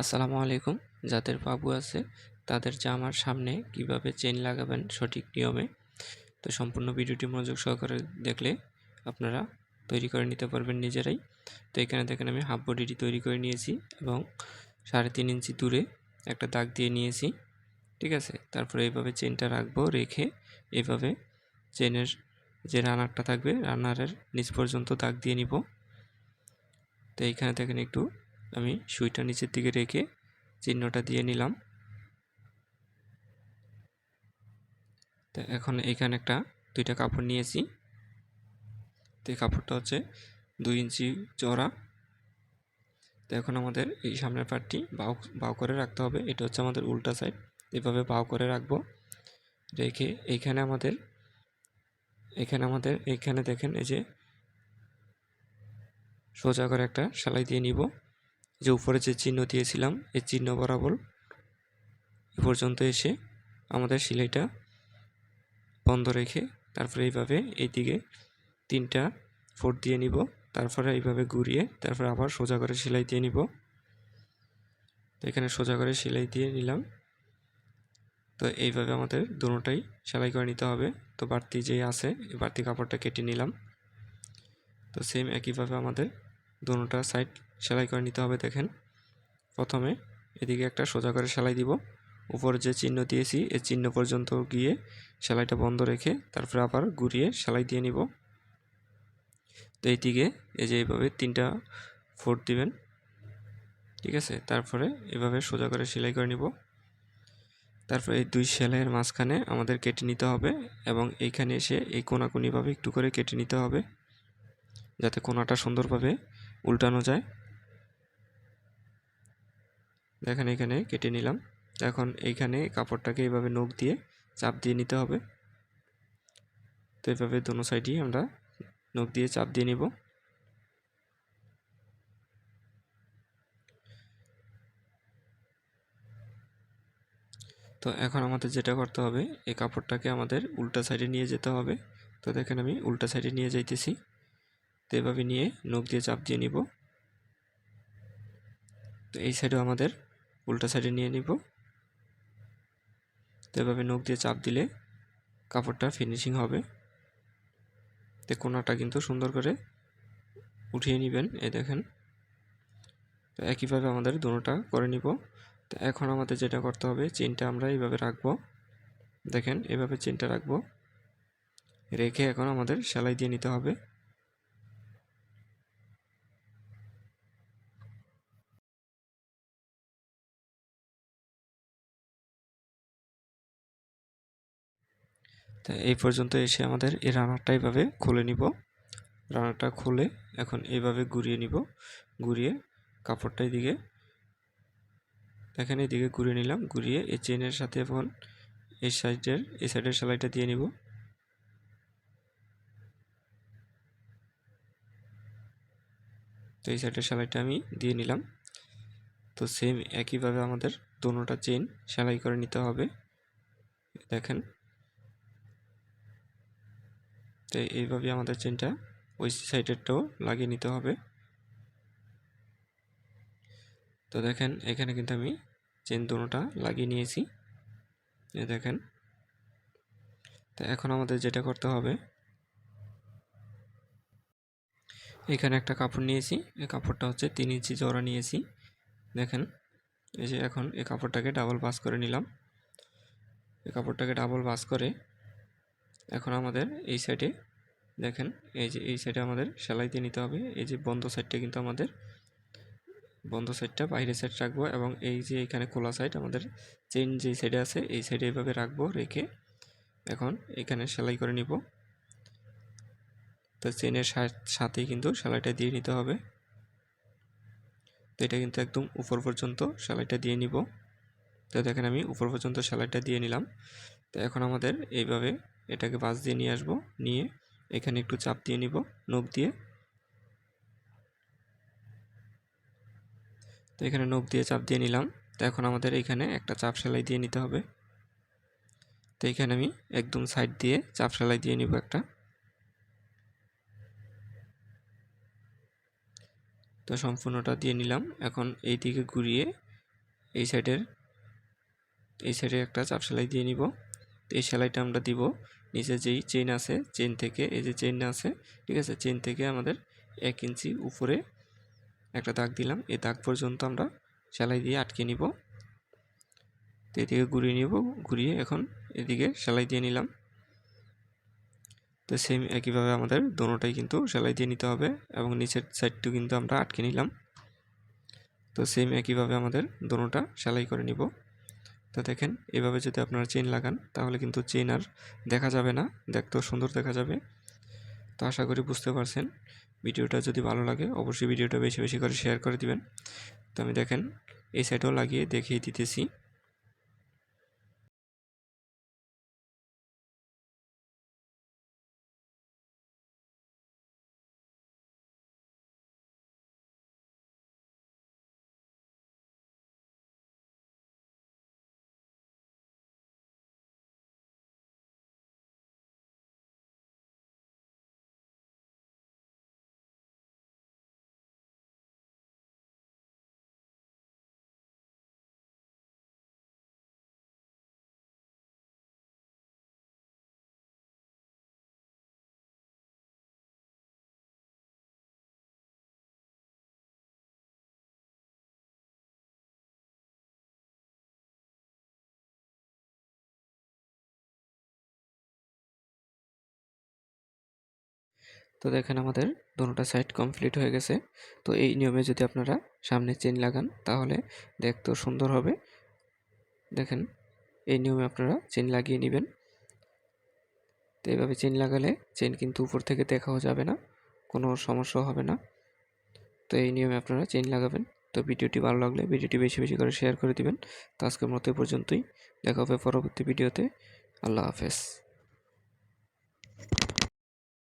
আসসালামু আলাইকুম। যাদের বাবু আছে, তাদের জামার সামনে কীভাবে চেন লাগাবেন সঠিক নিয়মে, তো সম্পূর্ণ ভিডিওটি মনোযোগ সহকারে দেখলে আপনারা তৈরি করে নিতে পারবেন নিজেরাই। তো এখানে দেখেন আমি হাফ বডিটি তৈরি করে নিয়েছি এবং সাড়ে তিন ইঞ্চি দূরে একটা দাগ দিয়ে নিয়েছি, ঠিক আছে? তারপরে এইভাবে চেনটা রাখব, রেখে এভাবে চেনের যে রানারটা থাকবে রানারের নিচ পর্যন্ত দাগ দিয়ে নিব। তো এইখানে দেখেন একটু আমি সুইটা নিচের দিকে রেখে চিহ্নটা দিয়ে নিলাম। তো এখন এখানে একটা, দুইটা কাপড় নিয়েছি। তো কাপড়টা হচ্ছে দুই ইঞ্চি চড়া তো এখন আমাদের এই সামনের পার্টটি বাউ বাউ করে রাখতে হবে। এটা হচ্ছে আমাদের উল্টা সাইড এভাবে বাউ করে রাখব। রেখে এইখানে আমাদের, এখানে আমাদের এইখানে দেখেন এই যে সোজা করে একটা সেলাই দিয়ে নিব। যে উপরে যে চিহ্ন দিয়েছিলাম, এই চিহ্ন বরাবর এ পর্যন্ত এসে আমাদের সেলাইটা বন্ধ রেখে তারপরে এইভাবে এইদিকে তিনটা ফোট দিয়ে নিব, তারপরে এইভাবে ঘুরিয়ে তারপরে আবার সোজা করে সেলাই দিয়ে নিব। তো এখানে সোজা করে সেলাই দিয়ে নিলাম। তো এইভাবে আমাদের দুটোটাই সেলাই করে নিতে হবে। তো বাড়তি যেই আছে, এই বাড়তি কাপড়টা কেটে নিলাম। তো সেম একইভাবে আমাদের দুটোটা সাইড সেলাই করে নিতে হবে দেখেন। প্রথমে এদিকে একটা সোজা করে সেলাই দিব। উপর যে চিহ্ন দিয়েছি, এই চিহ্ন পর্যন্ত গিয়ে সেলাইটা বন্ধ রেখে তারপরে আবার ঘুরিয়ে সেলাই দিয়ে নিব। তো এইদিকে এই যে এইভাবে তিনটা ফোর দিবেন। ঠিক আছে? তারপরে এভাবে সোজা করে সেলাই করে নিব। তারপরে এই দুই সেলাইয়ের মাঝখানে আমাদের কেটে নিতে হবে এবং এইখানে এসে এই কোনাকুনিভাবে একটু করে কেটে নিতে হবে। যাতে কোনাটা সুন্দরভাবে উল্টানো যায়। দেখেন এখানে কেটে নিলাম। এখন এইখানে কাপড়টাকে এইভাবে নখ দিয়ে চাপ দিয়ে নিতে হবে। তো এইভাবে দোনো সাইডেই আমরা নখ দিয়ে চাপ দিয়ে নিব। তো এখন আমাদের যেটা করতে হবে, এই কাপড়টাকে আমাদের উল্টা সাইডে নিয়ে যেতে হবে। তো দেখেন আমি উল্টা সাইডে নিয়ে যাইতেছি। তো এভাবে নিয়ে নখ দিয়ে চাপ দিয়ে নিব। তো এই সাইডেও আমাদের উল্টা সাইডে নিয়ে নিব। তো এভাবে নখ দিয়ে চাপ দিলে কাপড়টা ফিনিশিং হবে। তো কোনাটা কিন্তু সুন্দর করে উঠিয়ে নেবেন, এ দেখেন। তো একইভাবে আমাদের দুটোটা করে নিব। তো এখন আমাদের যেটা করতে হবে, চেনটা আমরা এইভাবে রাখব। দেখেন, এভাবে চেনটা রাখব। রেখে এখন আমাদের সেলাই দিয়ে নিতে হবে। তা এই পর্যন্ত এসে আমাদের এই রানারটা এইভাবে খুলে নিব। রানারটা খুলে এখন এইভাবে ঘুরিয়ে নিব। ঘুরিয়ে কাপড়টা এদিকে দেখেন এদিকে ঘুরিয়ে নিলাম। ঘুরিয়ে এই চেনের সাথে এখন এই সাইডের এই সাইডের সেলাইটা দিয়ে নিব। তো এই সাইডের সেলাইটা আমি দিয়ে নিলাম। তো সেম একইভাবে আমাদের দোনোটা চেন সেলাই করে নিতে হবে। দেখেন তো এইভাবে আমাদের চেনটা ওই সাইডেরটাও লাগিয়ে নিতে হবে। তো দেখেন, এখানে কিন্তু আমি চেন দুটোটা লাগিয়ে নিয়েছি। এ দেখেন। তো এখন আমাদের যেটা করতে হবে, এখানে একটা কাপড় নিয়েছি। এই কাপড়টা হচ্ছে তিন ইঞ্চি জোড়া নিয়েছি। দেখেন, এই যে এখন এই কাপড়টাকে ডাবল বাস করে নিলাম। এই কাপড়টাকে ডাবল বাস করে এখন আমাদের এই সাইডে দেখেন, এই যে এই সাইডে আমাদের সেলাই দিয়ে নিতে হবে। এই যে বন্ধ সাইডটা কিন্তু আমাদের, বন্ধ সাইডটা বাইরের সাইড রাখব এবং এই যে এখানে খোলা সাইড আমাদের চেন যেই সাইডে আছে, এই সাইডে এইভাবে রাখব, রেখে এখন এখানে সেলাই করে নিব। তো চেনের সাথেই কিন্তু সেলাইটা দিয়ে নিতে হবে। তো এটা কিন্তু একদম উপর পর্যন্ত সেলাইটা দিয়ে নিব। তো দেখেন আমি উপর পর্যন্ত সেলাইটা দিয়ে নিলাম। তো এখন আমাদের এইভাবে এটাকে বাস দিয়ে নিয়ে আসব। নিয়ে এখানে একটু চাপ দিয়ে নিব নখ দিয়ে। তো এখানে নখ দিয়ে চাপ দিয়ে নিলাম। তো এখন আমাদের এখানে একটা চাপ সেলাই দিয়ে নিতে হবে। তো এখানে আমি একদম সাইড দিয়ে চাপ সেলাই দিয়ে নিব একটা। তো সম্পূর্ণটা দিয়ে নিলাম। এখন এই দিকে ঘুরিয়ে এই সাইডের, এই সাইডে একটা চাপ সেলাই দিয়ে নিব। তো এই সেলাইটা আমরা দিব। নিচে যেই চেন আছে চেন থেকে এই যে চেন আছে, ঠিক আছে? চেন থেকে আমাদের এক ইঞ্চি উপরে একটা দাগ দিলাম। এই দাগ পর্যন্ত আমরা সেলাই দিয়ে আটকে নিব। তো এদিকে ঘুরিয়ে নিব। ঘুরিয়ে এখন এদিকে সেলাই দিয়ে নিলাম। তো সেম একইভাবে আমাদের দোনোটাই কিন্তু সেলাই দিয়ে নিতে হবে এবং নিচের সাইডটু কিন্তু আমরা আটকে নিলাম। তো সেম একইভাবে আমাদের দোনোটা সেলাই করে নিব। তো দেখেন, এভাবে যদি আপনারা চেন লাগান, তাহলে কিন্তু চেন আর দেখা যাবে না। দেখতেও সুন্দর দেখা যাবে। তো আশা করি বুঝতে পারছেন। ভিডিওটা যদি ভালো লাগে, অবশ্যই ভিডিওটা বেশি বেশি করে শেয়ার করে দিবেন। তো আমি দেখেন, এই সাইডেও লাগিয়ে দেখিয়ে দিতেছি। তো দেখেন আমাদের দোনোটা সাইড কমপ্লিট হয়ে গেছে। তো এই নিয়মে যদি আপনারা সামনে চেন লাগান, তাহলে দেখতেও সুন্দর হবে। দেখেন, এই নিয়মে আপনারা চেন লাগিয়ে নেবেন। তো এইভাবে চেন লাগালে চেন কিন্তু উপর থেকে দেখাও যাবে না, কোনো সমস্যা হবে না। তো এই নিয়মে আপনারা চেন লাগাবেন। তো ভিডিওটি ভালো লাগলে ভিডিওটি বেশি বেশি করে শেয়ার করে দিবেন। তো আজকের মতো পর্যন্তই। দেখা হবে পরবর্তী ভিডিওতে। আল্লাহ হাফেজ।